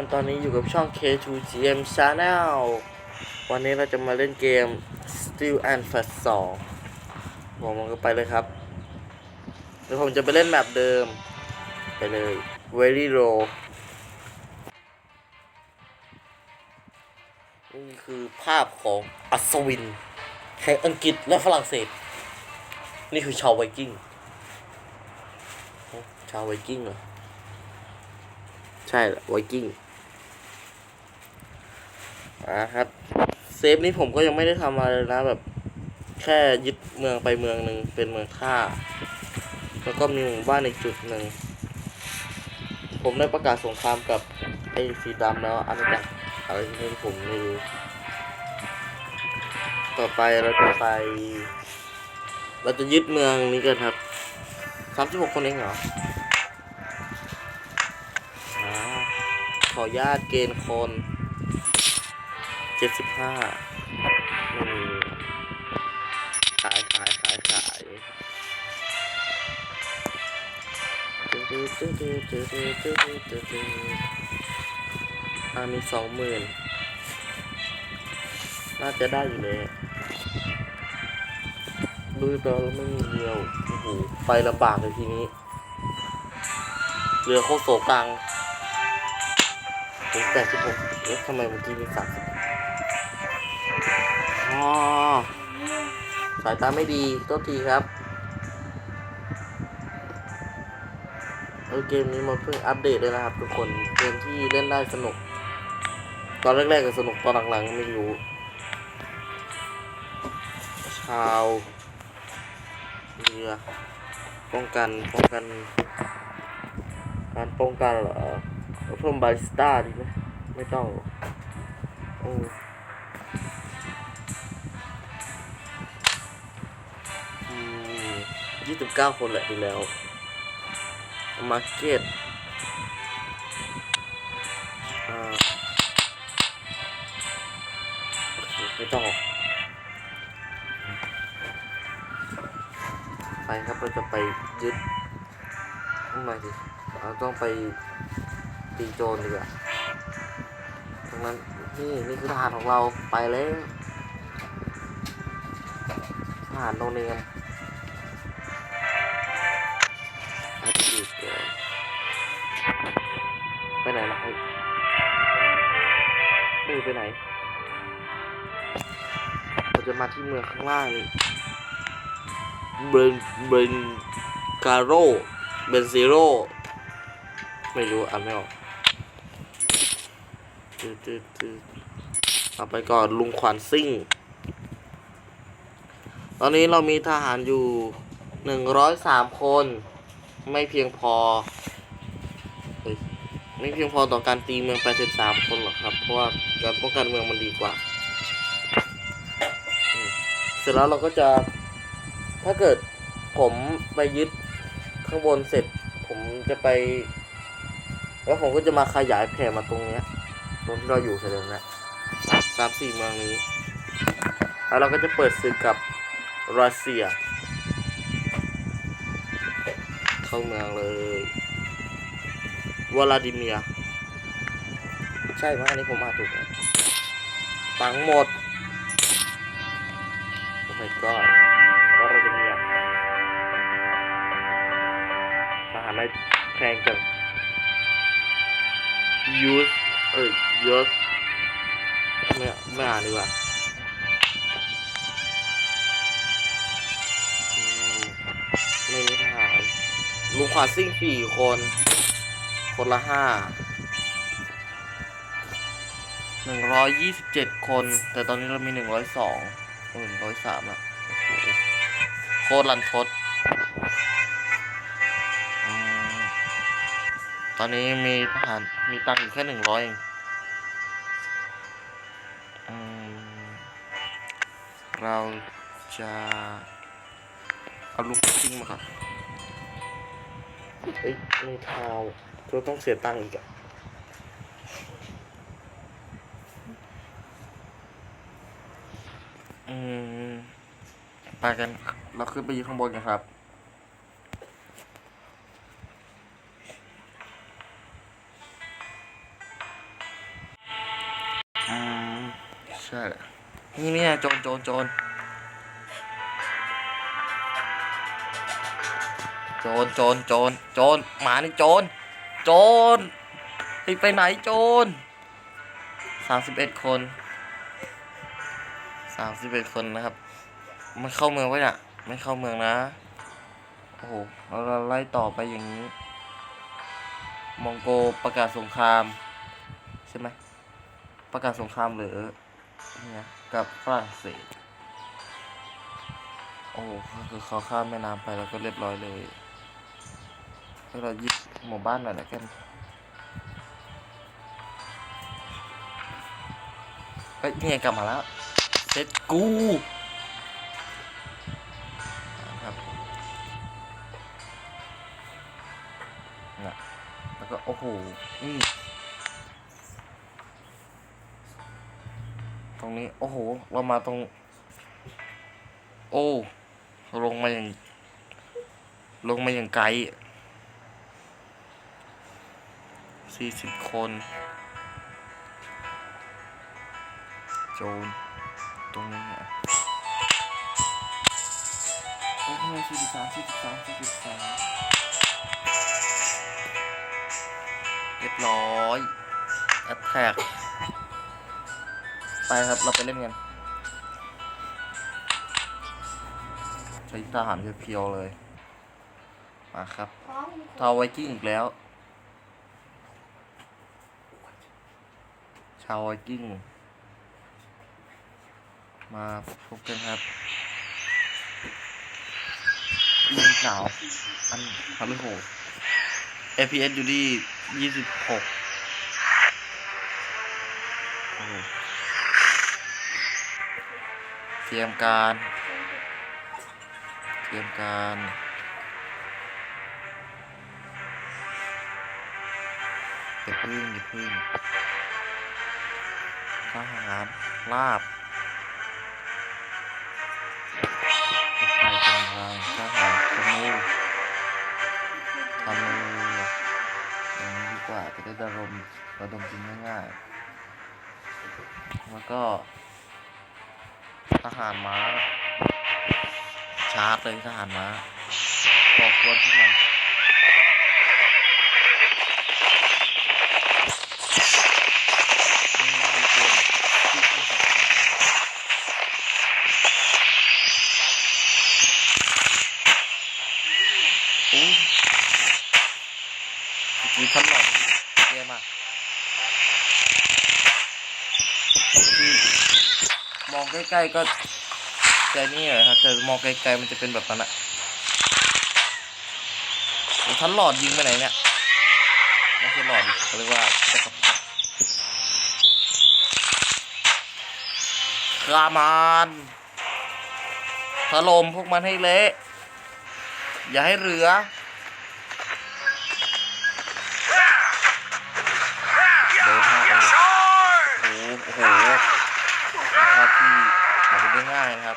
คนตอนนี้อยู่กับช่อง K2GM Channel วันนี้เราจะมาเล่นเกม Steel and Fast 2ผมมันก็ไปเลยครับเดี๋ยวผมจะไปเล่นแบบเดิม ไปเลย Very Low นี่คือภาพของอัศวินแห่งอังกฤษและฝรั่งเศส นี่คือชาวไวกิ้ง ชาวไวกิ้งเหรอใช่ไวกิ้ง อ่าครับเซฟนี้ผมก็ยังไม่ได้ทำอะไรเลยนะแบบแค่ยึดเมืองไปเมืองหนึ่งเป็นเมืองท่า แล้วก็มีหมู่บ้านอีกจุดหนึ่ง ผมได้ประกาศสงครามกับไอ้สีดำแล้วอาณาจักรอะไรที่ผมไม่รู้ต่อไปเราจะไป เราจะยึดเมืองนี้กันครับสามสิบหกคนเองเหรอขออนุญาตเกณฑ์คน จ็ดสิบห้าขายขายขายขายอามีสองหมื่นน่าจะได้อยู่เลยดูไปแล้วไม่มีเดียวโอ้โหไปลำบากเลยทีนี้ เรือโคตรโศกังถึงแปดสิบหกเอ๊ะทำไมเมื่อกี้มีสามสิบ อ๋อ สายตาไม่ดีโทษทีครับเออเกมนี้มันเพิ่งอัปเดตเลยนะครับ ทุกคน เกมที่เล่นได้สนุก ตอนแรกๆก็สนุกตอนหลังๆไม่รู้ ชาวเรือป้องกันป้องกันการป้องกันเหรอเอาเพิ่มบาริสต้าดีไหมไม่ต้องอกโอ้ ยี่สิบเก้าคนแหละดีแล้ว มาร์เก็ตโอเคไม่ต้องหรอกไปครับเราจะไปยึดทำไมดิเราต้องไปตีโจรดีกว่าตรงนั้นนี่นี่คือทหารของเราไปแล้วทหารโนเนมอ จะมาที่เมืองข้างล่างนี่เบนเบนกาโรเบนซิโร่ไม่รู้อ่านไม่ออกตืดตืดตืดเอาไปก่อนลุงขวัญซิ่ง ตอนนี้เรามีทหารอยู่หนึ่งร้อยสามคน ไม่เพียงพอ ไม่เพียงพอต่อการตีเมืองแปสิบสามคนหรอกครับ เพราะว่าการป้องกันเมืองมันดีกว่า เสร็จแล้วเราก็จะ ถ้าเกิดผมไปยึดข้างบนเสร็จ ผมจะไป แล้วผมก็จะมาขยายแผ่มาตรงเนี้ย ตรงที่เราอยู่เฉยๆนะสามสี่เมืองนี้ แล้วเราก็จะเปิดศึกกับรัสเซีย เข้าเมืองเลยวลาดิเมีย ใช่ไหมอันนี้ผมมาถูกไหมตังค์หมด my god วลาดิเมียร์ทหารในแพงจัง use เอ้ย use ไม่ไม่อ่านดีกว่าไม่มีทหารลุงขวาซิ่งสี่คน คนละห้าหนึ่งร้อยยี่สิบเจ็ดคน แต่ตอนนี้เรามีหนึ่งร้อยสอง หนึ่งร้อยสามละโอ้โหโคตรลันทด ตอนนี้มีทหารมีตังค์อยู่แค่หนึ่งร้อยเองเราจะเอาลูกทิ้งมาก่อนเอ้ยมีทาวเราต้องเสียตังค์อีกอะ อืมไปกัน เราขึ้นไปยืนข้างบนกันครับ อ่า ใช่แหละนี่เนี่ยโจรโจรโจรโจรโจรโจรโจรหมานี่โจรโจรไปไหนโจรสามสิบเอ็ดคน สามสิบเอ็ดคนนะครับไม่เข้าเมืองไว้น่ะ ไม่เข้าเมืองนะ โอ้โหเราไล่ต่อไปอย่างนี้ มองโกประกาศสงคราม ใช่ไหม ประกาศสงครามหรือเนี่ยกับฝรั่งเศส โอ้โหคือเขาข้ามแม่น้ำไปแล้วก็เรียบร้อยเลยให้เรายึดหมู่บ้านหน่อยละกันเฮ้ยนี่ไงกลับมาแล้ว เซ็ตกูนะครับนะแล้วก็โอ้โหอืมตรงนี้ โอ้โห เรามาตรง โอ้ลงมาอย่าง ลงมาอย่างไกลสี่สิบคน โจร ตรงนี้อะโอ้โหสี่สิบสามสี่สิบสามสี่สิบสามเรียบร้อยแอตแทกไปครับเราไปเล่นกันใช้ทหารเพียวๆเลย มาครับทาวไวกิ้งอีกแล้ว ชาวไวกิ้ง มาพบกันครับยิงสาวอันฮารุโห APS อยู่ที่ยี่สิบหกเตรียมการ เตรียมการอย่าพึ่งอย่าพึ่งทหารลาบ ทยกำลังทหารธนูธนูอย่างนี้ดีกว่าจะได้ระดมระดมยิงง่ายๆแล้วก็ทหารม้าชาร์จเลยทหารม้าบอกวนพวกมันมีตัวที่ขึ้นสัตว์โอ้ยมี ทันหลอดเยี่ยมากมองใกล้ๆก็แต่นี่เหรอครับแต่มองไกลๆมันจะเป็นแบบนั้นอะทันหลอดยิงไปไหนเนี่ยไม่ใช่หลอดเขาเรียกว่าจักรพรรดิกามานถล่มพวกมันให้เละ อย่าให้เหลือ โอ้โหนะครับที่หาดูได้ง่ายนะครับ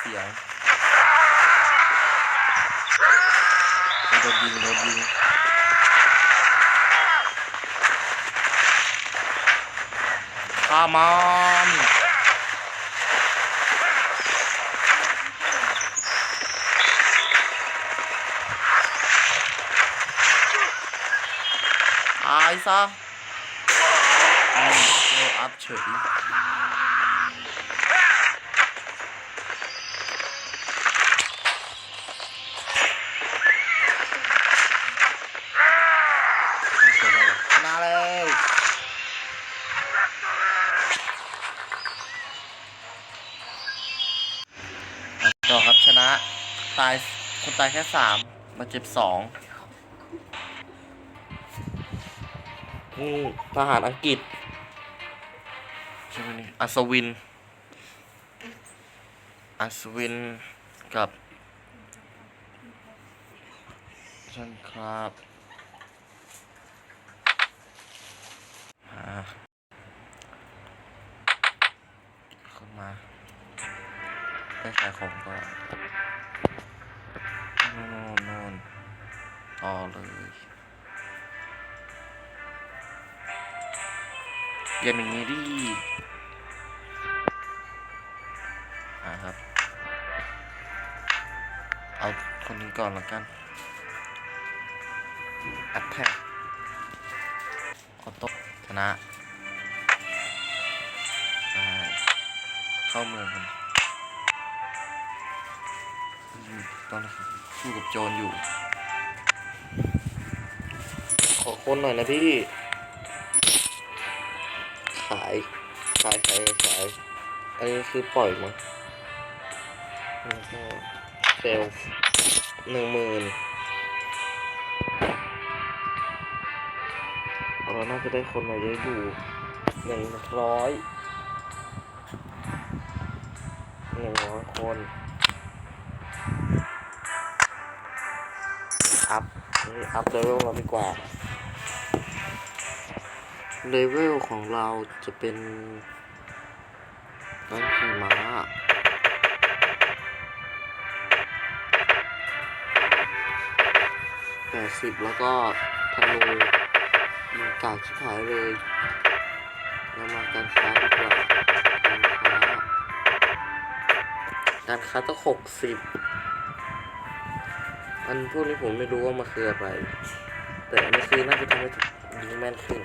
เสียงโดนยิงโดนยิงข้ามัน ซะอืมเออัพเฉยชนะแล้วต่อครับชนะ ตายคนตายแค่สามมาเจ็บสอง นี่ทหารอังกฤษใช่ไหมนี่อัศวิน อัศวินกับช่างครับอ่าเข้ามาไปขายของก่อนโน่นโน่นต่อเลย อย่างนี้ดิอ่าครับ เอาคนนี้ก่อนล้วกัน อัดแท็กขอตกชนะเข้าเมืองกันตอนนี้สู้กับโจรอยู่ ขอคนหน่อยนะพี่ายขายขายขายอันนี้คือปล่อยมั้งแล้วก็เซลล์หนึ่งหมื่นเราน่าจะได้คนมาเยอะอยู่หนึ่งร้อยหนึ่งร้อยคนอัพอัพเลเวลเราดีกว่า เลเวลของเราจะเป็นการขี่ม้าแปดสิบแล้วก็ธนูยิงกากชิบหายเลยแล้วมาการค้าดีกว่าการค้าการค้าต้องหกสิบอันพวกนี้ผมไม่รู้ว่ามันคืออะไร แต่อันนี้คือน่าจะทำให้ยิงแม่นขึ้น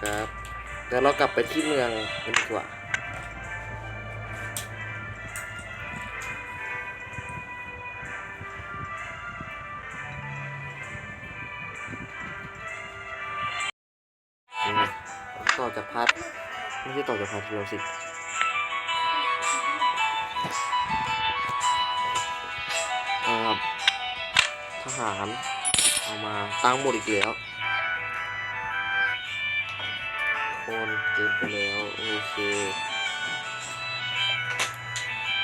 ครับเดี๋ยวเรากลับไปที่เมืองกันดีกว่าต่อจากพัดไม่ใช่ต่อจากพัดเดียวสิเอาครับทหาร เอามาตั้งหมดอีกแล้ว คนเก็บไปแล้ว โอเค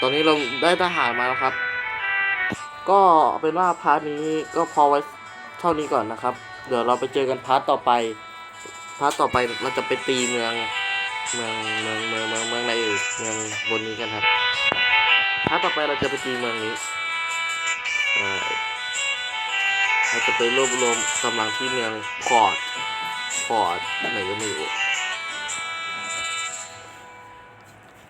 ตอนนี้เราได้ทหารมาแล้วครับ ก็เป็นว่าพาร์ทนี้ก็พอไว้เท่านี้ก่อนนะครับ เดี๋ยวเราไปเจอกันพาร์ทต่อไป พาร์ทต่อไปเราจะไปตีเมือง เมืองเมืองเมืองเมืองเมืองไหนเอ่ยเมืองบนนี้กันครับ พาร์ทต่อไปเราจะไปตีเมืองนี้เราจะไปรวบรวมกำลังที่เมืองพอร์ตพอร์ตไหนก็ไม่รู้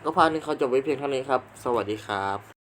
ก็พาร์ทนี้เขาจบไว้เพียงเท่านี้ครับ สวัสดีครับ